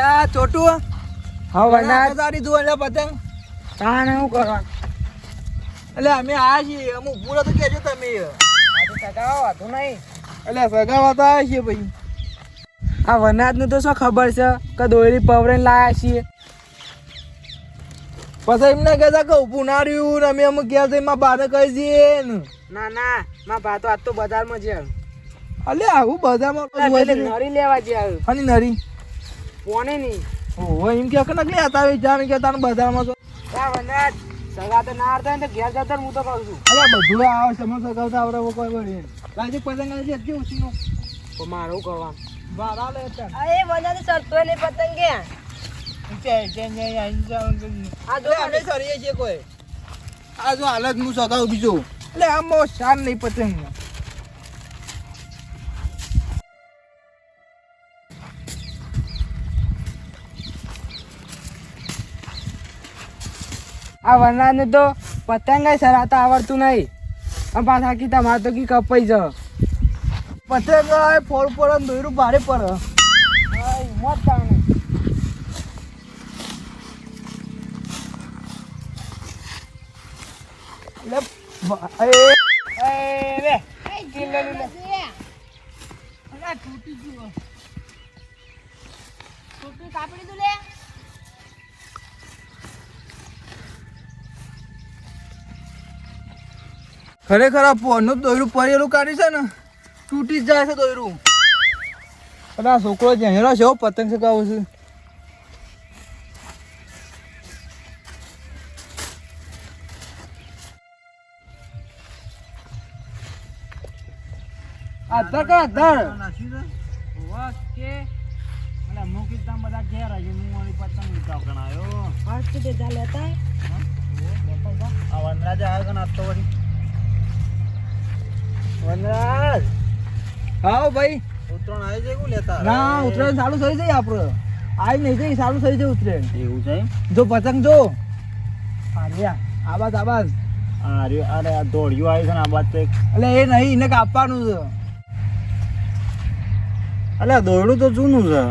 અલ્યા ચોટુ હા તારી અલ્યા પતંગ. તાણે અમે આયા છીએ અમુક પૂરો તો કેજો તમે. આ તો હતું નહીં. એટલે સગાવા તો આયા છીએ ભાઈ આ તો શું ખબર છે કે દોરી પવરે લાયા છીએ? પછી એમને કહેતા કે ઊભું ના રહ્યું ને અમે અમુક ગયા તો એમાં બાને કહી દઈએ ના. ના માં બા તો આજ તો બજારમાં છે. અલે આવું બધામાં નરી લેવા છે અને નરી. કોને નહીં? ઓહો એમ કે કનક લે હતા જાણ કે તાર બધામાં તો આ વરનાથ સગા તો ના હતા ને તો ઘેર જતા હું તો કહું છું. અલે બધું આવે છે મને સગાવતા આવડે કોઈ વળી લાજે પતંગ આવી છે ઉસીનો તો મારું શું કરવાનું બારા લે તાર અરે વરનાથ સરતો ને પતંગ. કે ચે ચે આઈ જાવ આ જો અમે સરીએ છીએ કોઈ. આ જો હાલત હું સગાવ બીજો. એટલે આમાં શાન નહીં પતંગ. આ વરનાથને તો પતંગ સરાતા આવડતું નહીં. અને પાછા કી તમારે તો કી કપાઈ જ પતંગ ફોડ ફોડ દોયરું ભારે પર મોત તાણે. એટલે ખરેખર આ ફોનનું દોયરું પરેલું કાઢી છે ને, તૂટી જ જાય છે દોયરું અને આ છોકરો હેરા છે પતંગ ચગાવું છે આધાર કા આધાર ઓકે મને મૂકી તમે બધા ઘેર આવી હું વળી પતંગ લીધા ગણાયો ફાસ્ટ દે જા લેતા આ વનરાજા આવ્યો કે નાસ્તો વળી વનરાજ. હા ભાઈ. ઉત્તરાયણ આવી જાય કોણ લેતા? ના ઉત્તરાયણ ચાલુ થઈ જાય આપણું આવી નહીં જઈ ચાલુ થઈ જાય ઉત્તરાયણ. એવું છે જો પતંગ જો. આર્યા આબાદ આબાદ. આર્યો અરે આ દોડ્યું આવી છે ને આબાદ બાદ તો એટલે એ નહીં એને કાપવાનું છે. અલે દોડ્યું તો જૂનું છે.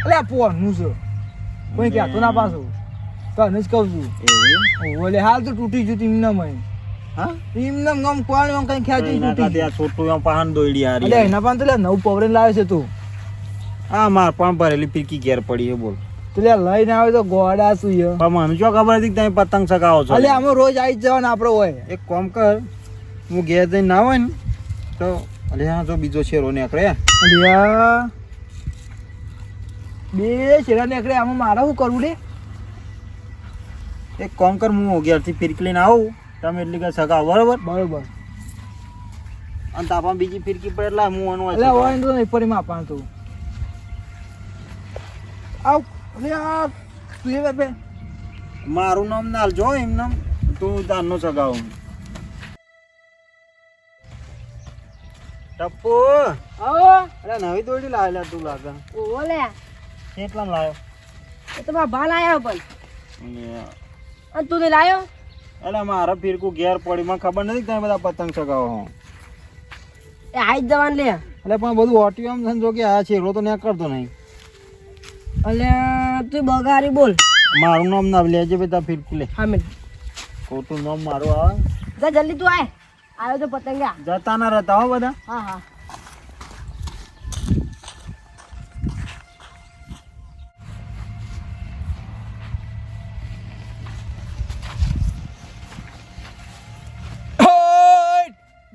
એટલે આ પોનું છે. કોઈ કહેતો ના પાછું. તને જ કહું છું. એવું ઓલે હાલ તો તૂટી ગયું ટીમના મય. હા? ટીમના ગમ કોણ એમ કઈ ખ્યાતિ એના ત્યાં છોટું એમ પાહન દોડી આ એટલે રહી એના પણ તો લે નવું પવરેન લાવે છે તું. આ માર પણ ભરેલી ફીરકી ઘેર પડી એ બોલ. તો લે લઈને આવે તો ગોડા શું ય? પણ મને જો ખબર હતી તમે પતંગ ચગાવો છો? અલે આમાં રોજ આવી જવાનું આપણો હોય. એક કોમ કર હું ઘેર જઈને ના હોય ને તો અલે હા જો બીજો શેરો નીકળે. અલ્યા બે શેરા નીકળે આમાં મારે શું કરવું લે? એક કોમ કર હું ઘેરથી ફિરકી લઈને આવું. તમે એટલી કે સગા બરોબર? બરોબર. અને તાપા બીજી ફિરકી પડે એટલે હું આનું એટલે હોય તો નહીં પડી માપા તું આવ અરે આ તું એ બે. મારું નામ ના જો એમ નામ તું તારનો હું. ટપ્પુ. આવો. અરે નવી દોડી લાવેલા તું લાગે. ઓવો લે. કેટલામાં લાવ્યો એ તો મારા ભા લાયો પણ. અને અને તું ને લાયો? એટલે મારા ફિરકું ઘેર પડી મને ખબર નથી તમે બધા પતંગ ચગાવો હો. એ આઈ જ જવાન લે. એટલે પણ બધું ઓટીએમ સમજો કે આ છેરો તો ત્યાં કરતો નહીં. અલે તું બગારી બોલ. મારું નામ ના લેજે બધા ફિરકું લે. હા મેં ખોટું નામ મારું આવે. જા જલ્દી તું આય. આવ્યો તો પતંગ જતા ના રહેતા હો બધા. હા હા.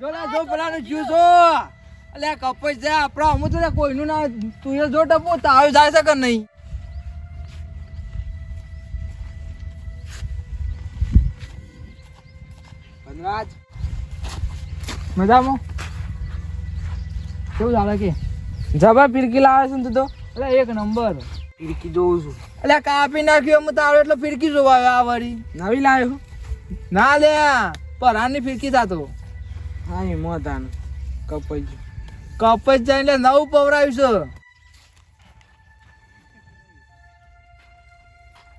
ઓય! જો પેલાનું જ્યુસ હો. અલે કપાઈ જાય આપણા અમુક તો કોઈનું ના તું એ જો ટપો તાવ જાય છે કે નહીં? વનરાજ મજામાં? કેવું ચાલે કે? જબર પીરકી લાવે છે ને તું તો? એટલે એક નંબર. ફિરકી જોઉં છું. એટલે કાપી નાખ્યું એમ તારો એટલે ફિરકી જોવા આ વળી. નવી લાવ્યો? ના લે પરાની ફિરકી થતો. હા એ મોતાન કપજ કપાઈ જાય એટલે નવું પવરાવ્યું છે.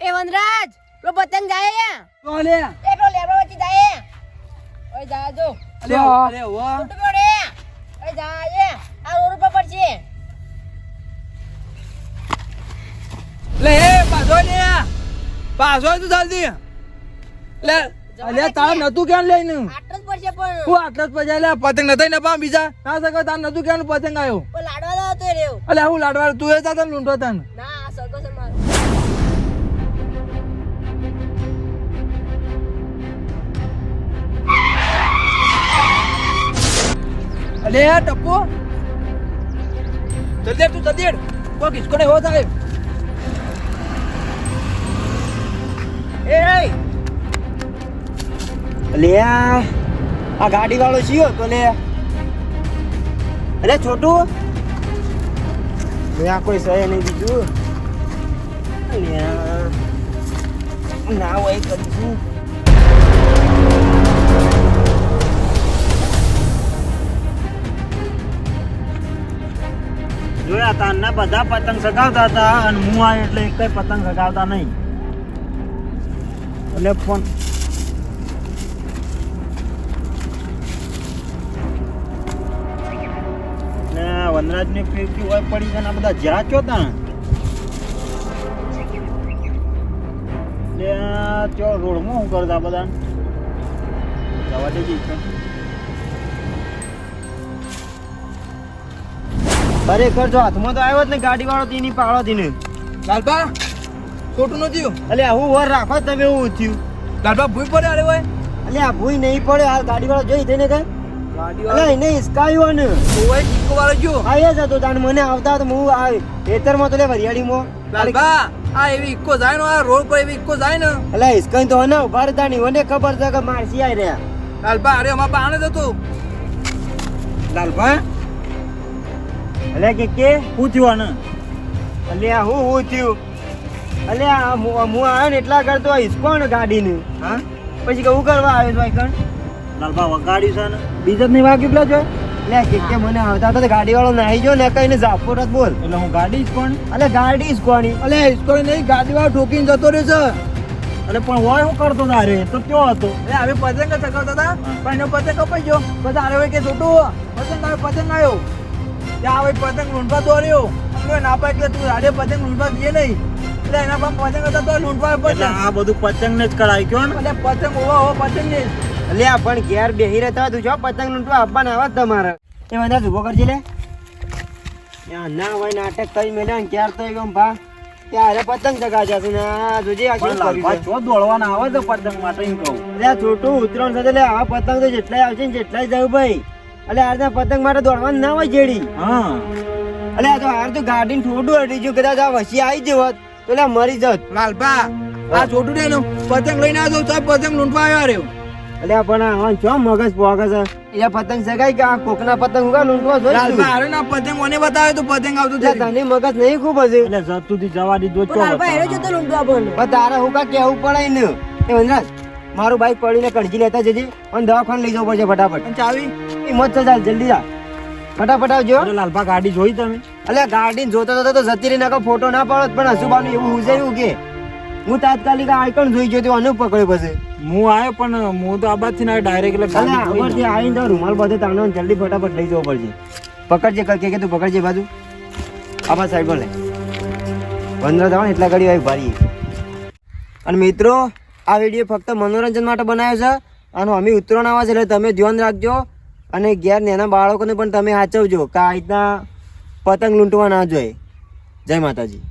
એ વનરાજ પેલો પતંગ જાય તો લે એ પેલો લેબડો વચ્ચે જાય ઓય જા. જો અરે અરે વાહ મોટું પેલો રે ઓય જાય આ રો ઉપર પડશે. પાછો લે. પાછો તું જલ્દી. લે અલ્યા તારે નતું કેમ લઈને? પડશે પણ. હું આટલો જ પજા લે પતંગ નતા ને પા બીજા ના સકો તાર નતું ક્યાં પતંગ આવ્યો પણ લાડવા હતો રહ્યો. અલ્યા હું લાડવા તું એ લૂંટો તને ના આ છે મારો. અલે ટપ્પુ. જલ્દી તું જલ્દી કોઈ કિસકો ને હો થાય એ લે આ ગાડી વાળો છીયો તો લે. અરે છોટું. ત્યાં કોઈ સહે નહીં બીજું. ના હોય કરું જોયા તારના બધા પતંગ સગાવતા હતા અને હું આ એટલે એક પતંગ સગાવતા નહીં. એટલે ફોન વનરાજ ને ફેરકી હોય પડી છે ને આ બધા જ્યાં ચો તા ચો રોડમાં શું કરતા બધા જવા દેજી ખરેખર જો હાથમાં તો આવ્યો જ ને ગાડી વાળો તેની પાડો તીને લાલબા ખોટું નથી એટલે હું વર રાખો તમે એવું થયું? લાલબા ભૂઈ પડે અરે હોય એટલે આ ભૂઈ નહીં પડે હાલ ગાડી વાળો જોઈ થઈને કઈ? ગાડી એટલે એને હિસકાયો ને હોય કિસ્કો વાળો ગયો. આયા જ હતો તાણ મને આવતા તો હું આ ખેતરમાં તો લે વરિયાળીમાં. લાલબા આ એવી ઇક્કો જાય નો આ રોડ પર એવી ઇક્કો જાય ને. એટલે હિસકાઈ તો ના ઊભા રહેતા નહીં મને ખબર છે કે મારસી આઈ રહ્યા. લાલબા અરે અમારા બાણે જ હતું. લાલભા એટલે કે કે? થયું આને? એટલે આ હું હું થયું? એટલે આ હું હું ને એટલા કરતો હિસકો ને ગાડીને. હા? પછી કે હું કરવા આવ્યો ભાઈ કણ? વગાડ્યું છે ને બીજો નહીં વાગ્યું પેલા છે? લે કે કે મને આવતા તો ગાડી વાળો નાહી જો ને કઈ જાફોર જ બોલ. એટલે હું ગાડી જ કોણ? અલે ગાડી જ કોણી? અલે ઇસ્કો નહીં ગાડી વાળો ઠોકીને જતો રહ્યો છે. અને પણ હોય હું કરતો તારે તો કયો હતો? એટલે હવે પતંગ ચગાવતા હતા પણ એનો પતંગ કપાઈ ગયો. પછી આરે હોય કે છોટું પતંગ આવ્યો પતંગ આવ્યો. ત્યાં હવે પતંગ લૂંટવા દોર્યો અમે ના પાય એટલે તું રાડે પતંગ લૂંટવા દે નહીં. એટલે એના પર પતંગ હતા તો લૂંટવા પતંગ આ બધું પતંગ ને જ કરાય કયો ને? એટલે પતંગ હોવા હો પતંગ ને આ પણ ઘેર બેહી રહેતા તું જો પતંગ લૂંટવા આપવાના આવા તમારે. એ બધા ઊભો કરજે લે. ના હોય નાટક કરી મેળ્યા ને ક્યાર તો એમ ભા. ત્યારે પતંગ ચગાવ્યા જશે ને આ જોજે આ કેવું દોડવાના આવે તો પતંગ માટે એમ કહું. લે છોટું ઉતરણ સાથે લે આ પતંગ તો જેટલાય આવશે ને જેટલાય જવું ભાઈ. એટલે આ પતંગ માટે દોડવાનું ના હોય જેડી. હા. એટલે આ તો હાર તો ગાડી થોડું હટી ગયું કદાચ આ વસી આવી જ હોત તો લે મરી જત. લાલબા આ છોટું ને પતંગ લઈને આવજો તો પતંગ લૂંટવા આવ્યો રહ્યો. આ પણ આ ચો મગજ પોગસ એ પતંગ સગાઈ કે આ કોકના પતંગ ઉગા લૂંટવા જોઈ લાલ અરે ના પતંગ મને બતાવે તો પતંગ આવતું છે તને મગજ નહીં ખૂબ હશે એટલે જતુંથી જવા દીધો ચો લાલબા હેરો જતો લૂંટવા પણ. પણ તારે હું કા કેવું પડે ને એ વનરાજ મારું બાઈક પડીને કણજી લેતા જજે. અને દવાખાને લઈ જવું પડશે ફટાફટ. ચાવી? એ મત ચાલ જલ્દી જા. ફટાફટ આવજો. લાલભા ગાડી જોઈ તમે? અલ્યા ગાડી જોતો જોતો તો જતી રહી નાખો ફોટો ના પાડો પણ હસુબાનું એવું હુજાયું કે? હું તાત્કાલિક આઈકણ જોઈ ગયો તો અનુપ પકડ્યો પછી. હું આવ્યો પણ હું તો આ બાજથી ના ડાયરેક્ટ એટલે આગળથી આવીને તો રૂમાલ બધે તાણો જલ્દી ફટાફટ લઈ જવો પડશે. પકડજે કે કે તું પકડજે બાજુ. આમાં સાઈડ પર લે પંદર થવા એટલા ઘડી આવી ભારી. અને મિત્રો આ વીડિયો ફક્ત મનોરંજન માટે બનાવ્યો છે. અને અમે ઉત્તરાયણ આવે છે એટલે તમે ધ્યાન રાખજો. અને ઘેર નાના બાળકોને પણ તમે સાચવજો કે આ રીતના પતંગ લૂંટવા ના જોઈએ. જય માતાજી.